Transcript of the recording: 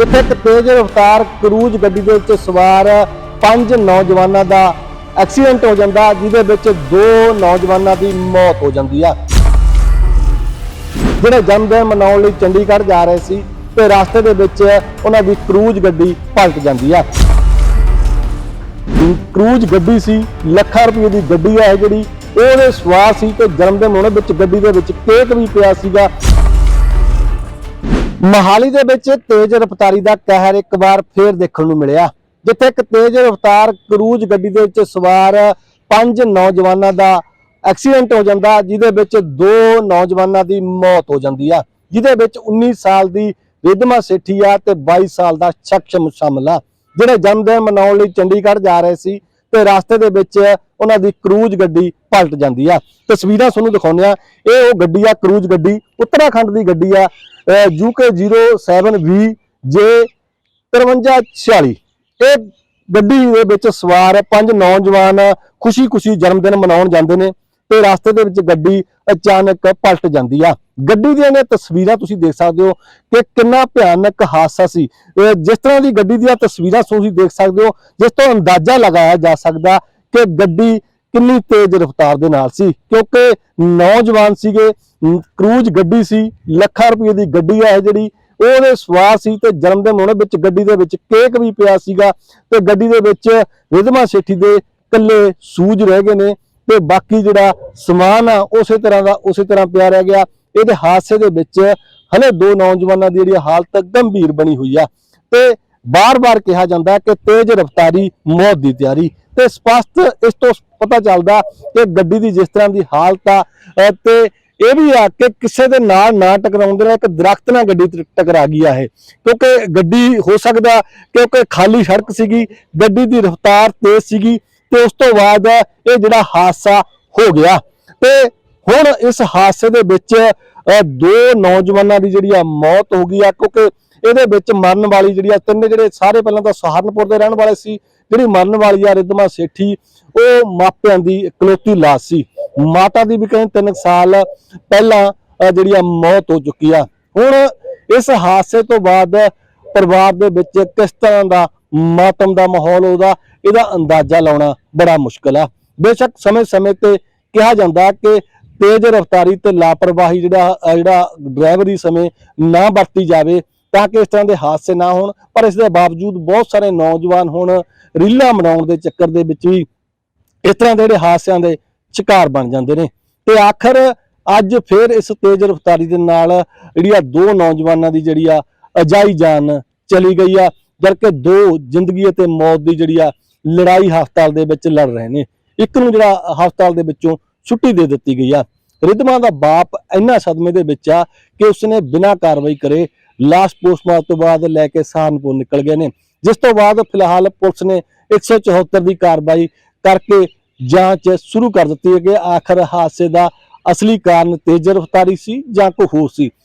ਜਿੱਥੇ ਇੱਕ ਤੇਜ਼ ਰਫ਼ਤਾਰ ਕਰੂਜ਼ ਗੱਡੀ ਦੇ ਵਿੱਚ ਸਵਾਰ ਪੰਜ ਨੌਜਵਾਨਾਂ ਦਾ ਐਕਸੀਡੈਂਟ ਹੋ ਜਾਂਦਾ, ਜਿਹਦੇ ਵਿੱਚ ਦੋ ਨੌਜਵਾਨਾਂ ਦੀ ਮੌਤ ਹੋ ਜਾਂਦੀ ਆ। ਜਿਹੜੇ ਜਨਮਦਿਨ ਮਨਾਉਣ ਲਈ ਚੰਡੀਗੜ੍ਹ ਜਾ ਰਹੇ ਸੀ, ਤੇ ਰਸਤੇ ਦੇ ਵਿੱਚ ਉਹਨਾਂ ਦੀ ਕਰੂਜ਼ ਗੱਡੀ ਪਲਟ ਜਾਂਦੀ ਆ। ਕਰੂਜ਼ ਗੱਡੀ ਸੀ, ਲੱਖਾਂ ਰੁਪਏ ਦੀ ਗੱਡੀ ਆ ਜਿਹੜੀ, ਉਹਦੇ ਸਵਾਰ ਸੀ ਤੇ ਜਨਮਦਿਨ ਮਨਾਉਣ ਵਿੱਚ ਗੱਡੀ ਦੇ ਵਿੱਚ ਕੇਕ ਵੀ ਪਿਆ ਸੀਗਾ। ਮਹਾਲੀ ਦੇ ਵਿੱਚ ਤੇਜ਼ ਰਫ਼ਤਾਰੀ ਦਾ ਕਹਿਰ ਇੱਕ ਵਾਰ ਫੇਰ ਦੇਖਣ ਨੂੰ ਮਿਲਿਆ, ਜਿੱਥੇ ਇੱਕ ਤੇਜ਼ ਰਫ਼ਤਾਰ ਕਰੂਜ਼ ਗੱਡੀ ਦੇ ਵਿੱਚ ਸਵਾਰ ਪੰਜ ਨੌਜਵਾਨਾਂ ਦਾ ਐਕਸੀਡੈਂਟ ਹੋ ਜਾਂਦਾ, ਜਿਹਦੇ ਵਿੱਚ ਦੋ ਨੌਜਵਾਨਾਂ ਦੀ ਮੌਤ ਹੋ ਜਾਂਦੀ ਆ, ਜਿਹਦੇ ਵਿੱਚ 19 ਸਾਲ ਦੀ ਰਿਦਮਾ ਸੇਠੀ ਆ ਤੇ 22 ਸਾਲ ਦਾ ਸ਼ਖਸ ਸ਼ਾਮਲ ਆ। ਜਿਹੜੇ ਜਨਮਦਿਨ ਮਨਾਉਣ ਲਈ ਚੰਡੀਗੜ੍ਹ ਜਾ ਰਹੇ ਸੀ ਤੇ ਰਸਤੇ ਦੇ ਵਿੱਚ ਉਹਨਾਂ ਦੀ ਕਰੂਜ਼ ਗੱਡੀ ਪਲਟ ਜਾਂਦੀ ਆ। ਤਸਵੀਰਾਂ ਤੁਹਾਨੂੰ ਦਿਖਾਉਂਦੇ ਆ, ਇਹ ਉਹ ਗੱਡੀ ਆ, ਕਰੂਜ਼ ਗੱਡੀ, ਉੱਤਰਾਖੰਡ ਦੀ ਗੱਡੀ ਆ ਯੂਕੇ 07V ਜੇ 5346 ਇਹ ਗੱਡੀ ਦੇ ਵਿੱਚ ਸਵਾਰ ਪੰਜ ਨੌਜਵਾਨ ਖੁਸ਼ੀ-ਖੁਸ਼ੀ ਜਨਮ ਦਿਨ ਮਨਾਉਣ ਜਾਂਦੇ ਨੇ ਤੇ ਰਸਤੇ ਦੇ ਵਿੱਚ ਗੱਡੀ ਅਚਾਨਕ ਪਲਟ ਜਾਂਦੀ ਆ। ਗੱਡੀ ਦੀਆਂ ਨੇ ਤਸਵੀਰਾਂ ਤੁਸੀਂ ਦੇਖ ਸਕਦੇ ਹੋ ਕਿ ਕਿੰਨਾ ਭਿਆਨਕ ਹਾਦਸਾ ਸੀ। ਜਿਸ ਤਰ੍ਹਾਂ ਦੀ ਗੱਡੀ ਦੀਆਂ ਤਸਵੀਰਾਂ ਤੁਸੀਂ ਦੇਖ ਸਕਦੇ ਹੋ, ਜਿਸ ਤੋਂ ਅੰਦਾਜ਼ਾ ਲਗਾਇਆ ਜਾ ਸਕਦਾ ਕਿ ਗੱਡੀ ਕਿੰਨੀ ਤੇਜ਼ ਰਫ਼ਤਾਰ ਦੇ ਨਾਲ ਸੀ, ਕਿਉਂਕਿ ਨੌਜਵਾਨ ਸੀਗੇ ਕਰੂਜ਼ ਗੱਡੀ ਸੀ, ਲੱਖਾਂ ਰੁਪਏ ਦੀ ਗੱਡੀ ਆ ਇਹ ਜਿਹੜੀ, ਉਹਦੇ ਸਵਾਰ ਸੀ ਤੇ ਜਨਮ ਦਿਨ ਮਨਾਉਣ ਵਿੱਚ ਗੱਡੀ ਦੇ ਵਿੱਚ ਕੇਕ ਵੀ ਪਿਆ ਸੀਗਾ ਤੇ ਗੱਡੀ ਦੇ ਵਿੱਚ ਰਿਦਮਾ ਸੇਠੀ ਦੇ ਕੱਲੇ ਸੂਜ ਰਹਿ ਗਏ ਨੇ ਤੇ ਬਾਕੀ ਜਿਹੜਾ ਸਮਾਨ ਆ, ਉਸੇ ਤਰ੍ਹਾਂ ਦਾ, ਉਸੇ ਤਰ੍ਹਾਂ ਪਿਆ ਰਹਿ ਗਿਆ। ਇਹਦੇ ਹਾਦਸੇ ਦੇ ਵਿੱਚ ਹਲੇ ਦੋ ਨੌਜਵਾਨਾਂ ਦੀ ਜਿਹੜੀ ਹਾਲਤ ਗੰਭੀਰ ਬਣੀ ਹੋਈ ਆ ਤੇ ਬਾਰ-ਬਾਰ ਕਿਹਾ ਜਾਂਦਾ ਕਿ ਤੇਜ਼ ਰਫ਼ਤਾਰੀ ਮੌਤ ਦੀ ਤਿਆਰੀ ਤੇ ਸਪਸ਼ਟ ਇਸ ਤੋਂ ਪਤਾ ਚੱਲਦਾ ਕਿ ਗੱਡੀ ਦੀ ਜਿਸ ਤਰ੍ਹਾਂ ਦੀ ਹਾਲਤ ਆ, ਅਹ, ਤੇ ਇਹ ਵੀ ਆ ਕਿ ਕਿਸੇ ਦੇ ਨਾਲ ਨਾ ਟਕਰਾਉਂਦੇ ਨੇ, ਇੱਕ ਦਰਖਤ ਨਾਲ ਗੱਡੀ ਟ- ਟਕਰਾ ਗਈ ਆ ਇਹ। ਕਿਉਂਕਿ ਗੱਡੀ ਹੋ ਸਕਦਾ, ਕਿਉਂਕਿ ਖਾਲੀ ਸੜਕ ਸੀਗੀ, ਗੱਡੀ ਦੀ ਰਫ਼ਤਾਰ ਤੇਜ਼ ਸੀਗੀ, ਤੇ ਉਸ ਤੋਂ ਬਾਅਦ ਇਹ ਜਿਹੜਾ ਹਾਦਸਾ ਹੋ ਗਿਆ। ਤੇ ਹੁਣ ਇਸ ਹਾਦਸੇ ਦੇ ਵਿੱਚ ਦੋ ਨੌਜਵਾਨਾਂ ਦੀ ਜਿਹੜੀ ਆ ਮੌਤ ਹੋ ਗਈ ਆ, ਕਿਉਂਕਿ ਇਹਦੇ ਵਿੱਚ ਮਰਨ ਵਾਲੀ ਜਿਹੜੀ ਆ, ਤਿੰਨ ਜਿਹੜੇ ਸਾਰੇ ਪਹਿਲਾਂ ਤਾਂ ਸਹਾਰਨਪੁਰ ਦੇ ਰਹਿਣ ਵਾਲੇ ਸੀ, ਜਿਹੜੀ ਮਰਨ ਵਾਲੀ ਆ ਰਿਦਮਾ ਸੇਠੀ, ਉਹ ਮਾਪਿਆਂ ਦੀ ਇਕਲੌਤੀ ਲਾਸ਼ ਸੀ। ਮਾਤਾ ਦੀ ਵੀ ਕਹਿੰਦੇ 3 ਸਾਲ ਪਹਿਲਾਂ ਜਿਹੜੀ ਆ, ਮੌਤ ਹੋ ਚੁੱਕੀ ਆ। ਹੁਣ ਇਸ ਹਾਦਸੇ ਤੋਂ ਬਾਅਦ ਪਰਿਵਾਰ ਦੇ ਵਿੱਚ ਕਿਸ ਤਰ੍ਹਾਂ ਦਾ ਮਾਤਮ ਦਾ ਮਾਹੌਲ ਉਹਦਾ, ਇਹਦਾ ਅੰਦਾਜ਼ਾ ਲਾਉਣਾ ਬੜਾ ਮੁਸ਼ਕਲ ਆ। ਬੇਸ਼ੱਕ ਸਮੇਂ-ਸਮੇਂ ਤੇ ਕਿਹਾ ਜਾਂਦਾ ਕਿ ਤੇਜ਼ ਰਫ਼ਤਾਰੀ ਤੇ ਲਾਪਰਵਾਹੀ ਜਿਹੜਾ ਜਿਹੜਾ ਡਰਾਈਵਰੀ ਸਮੇਂ ਨਾ ਵਰਤੀ ਜਾਵੇ ਤਾਂ ਕਿ ਇਸ ਤਰ੍ਹਾਂ ਦੇ ਹਾਦਸੇ ਨਾ ਹੋਣ। ਪਰ ਇਸ ਦੇ ਬਾਵਜੂਦ ਬਹੁਤ ਸਾਰੇ ਨੌਜਵਾਨ ਹੁਣ ਰੀਲਾਂ ਬਣਾਉਣ ਦੇ ਚੱਕਰ ਦੇ ਵਿੱਚ ਵੀ ਇਸ ਤਰ੍ਹਾਂ ਦੇ ਜਿਹੜੇ ਹਾਦਸਿਆਂ ਦੇ ਸ਼ਿਕਾਰ ਬਣ ਜਾਂਦੇ ਨੇ। ਤੇ ਆਖਰ ਅੱਜ ਫਿਰ ਇਸ ਤੇਜ਼ ਰਫ਼ਤਾਰੀ ਦੇ ਨਾਲ ਜਿਹੜੀ ਆ ਦੋ ਨੌਜਵਾਨਾਂ ਦੀ ਜਿਹੜੀ ਆ ਅਜਾਈ ਜਾਨ ਚਲੀ ਗਈ ਆ, ਜਦਕਿ ਦੋ ਜ਼ਿੰਦਗੀ ਅਤੇ ਮੌਤ ਦੀ ਜਿਹੜੀ ਆ ਲੜਾਈ ਹਸਪਤਾਲ ਦੇ ਵਿੱਚ ਲੜ ਰਹੇ ਨੇ। ਇੱਕ ਨੂੰ ਜਿਹੜਾ ਹਸਪਤਾਲ ਦੇ ਵਿੱਚੋਂ ਛੁੱਟੀ ਦੇ ਦਿੱਤੀ ਗਈ ਆ। ਰਿਦਮਾ ਦਾ ਬਾਪ ਇੰਨਾ ਸਦਮੇ ਦੇ ਵਿੱਚ ਆ ਕਿ ਉਸਨੇ ਬਿਨਾਂ ਕਾਰਵਾਈ ਕਰੇ ਲਾਸ਼ ਪੋਸਟਮਾਰਟਮ ਤੋਂ ਬਾਅਦ ਲੈ ਕੇ ਸਹਾਰਨਪੁਰ ਨਿਕਲ ਗਏ ਨੇ। ਜਿਸ ਤੋਂ ਬਾਅਦ ਫਿਲਹਾਲ ਪੁਲਿਸ ਨੇ 174 ਦੀ ਕਾਰਵਾਈ ਕਰਕੇ ਜਾਂਚ ਸ਼ੁਰੂ ਕਰ ਦਿੱਤੀ ਹੈ ਕਿ ਆਖਰ ਹਾਦਸੇ ਦਾ ਅਸਲੀ ਕਾਰਨ ਤੇਜ਼ ਰਫ਼ਤਾਰੀ ਸੀ ਜਾਂ ਕੋਈ ਹੋਰ ਸੀ।